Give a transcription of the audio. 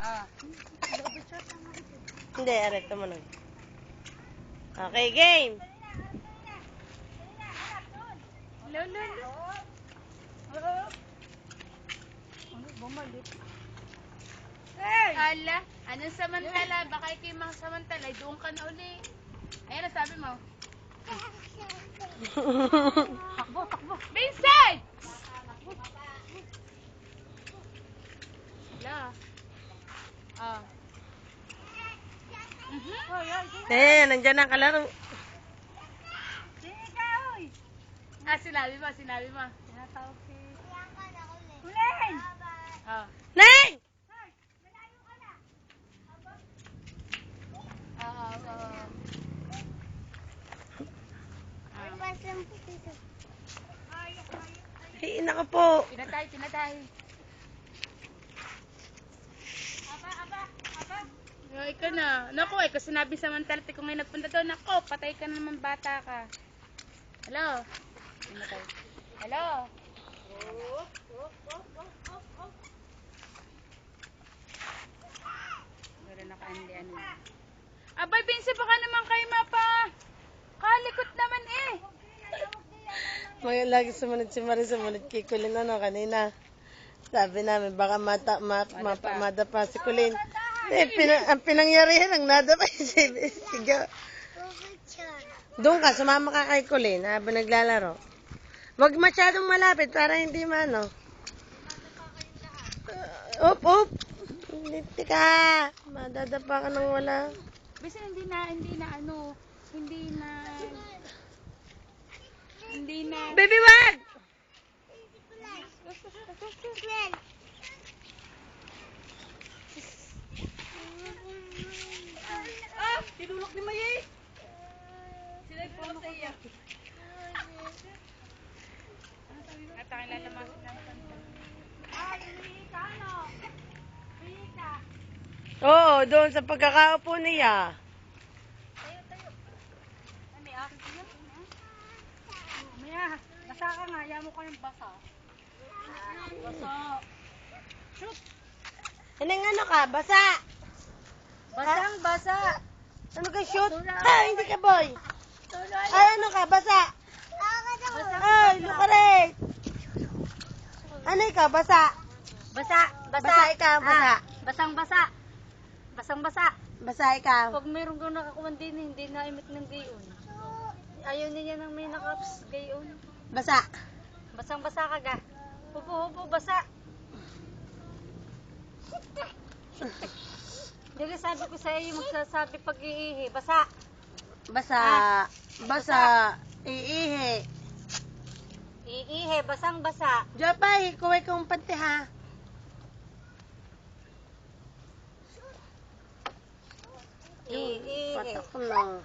Ah. Hindi, arekta mo lang. Okay, game. Lo, lo, lo. Oo. Ano, bumalik. Hey! Ala, anong samantala? Baka ikaw yung mga samantala, ay doon ka na uli. Ayan sabi mo. Takbo, takbo. Vincent! Ala. Ah. Mhm. Eh, nandiyan ang kalaro. Ah, sinabi mo, sinabi mo. Tinatawag si... Ulen! Ah. Neng! Ah, ah, ah. Ay, nako po. Pinatay, pinatay. Yo, ikaw na. Naku, eh, kasi sinabi sa mentality ko ngayon nagpunta doon. Naku, patay ka na naman bata ka. Hello? Hello? Meron na kandi ano. Abay, Vince, baka naman kayo mapa. Kalikot naman eh. Mga lagi sumunod si Marie, sumunod kay Kulin ano kanina. Sabi namin, baka mata, ma, ma, Madapa. madapa si Kulin. Eh, pina, ang pinangyarihan, ang nadapa si, si Jo. Doon ka, sumama ka kay Kulin habang naglalaro. Huwag masyadong malapit para hindi mano. Uh, up, up. Hindi ka. Madadapa ka nang wala. Basta hindi na, hindi na ano, hindi na, hindi na, Baby, wag! Tinulok ni Maya eh! Sila yung puno sa iya. At ang ilalamasin ng. Ay, Rika, ano? Rika! Oo, doon sa pagkakaupo niya. Tayo, tayo. Ay, may akin siya. Maya, basa ka nga. Ayaw mo ka ng basa. Basa. Shoot! Anong ano ka? Basa! Basang basa! Ano ka shoot? Ah, hindi ka boy! Ay, ano ka? Basa! Ay, lukaret! Ano ikaw? Basa! Basa! Basa ikaw, basa. basang basa! Basang basa! Basa ikaw. Pag mayroon kang nakakuha din, hindi na imit ng gayon. Ayaw niya nang may nakaps gayon. Basa. Basang basa ka ga. Hubo, basa. Dili sabi ko sa iyo, magsasabi pag iihi. Basa. Basa. Basa. Iihi. Iihi, basang basa. Jopay, kuway kong pati ha. Iihi. Patok na.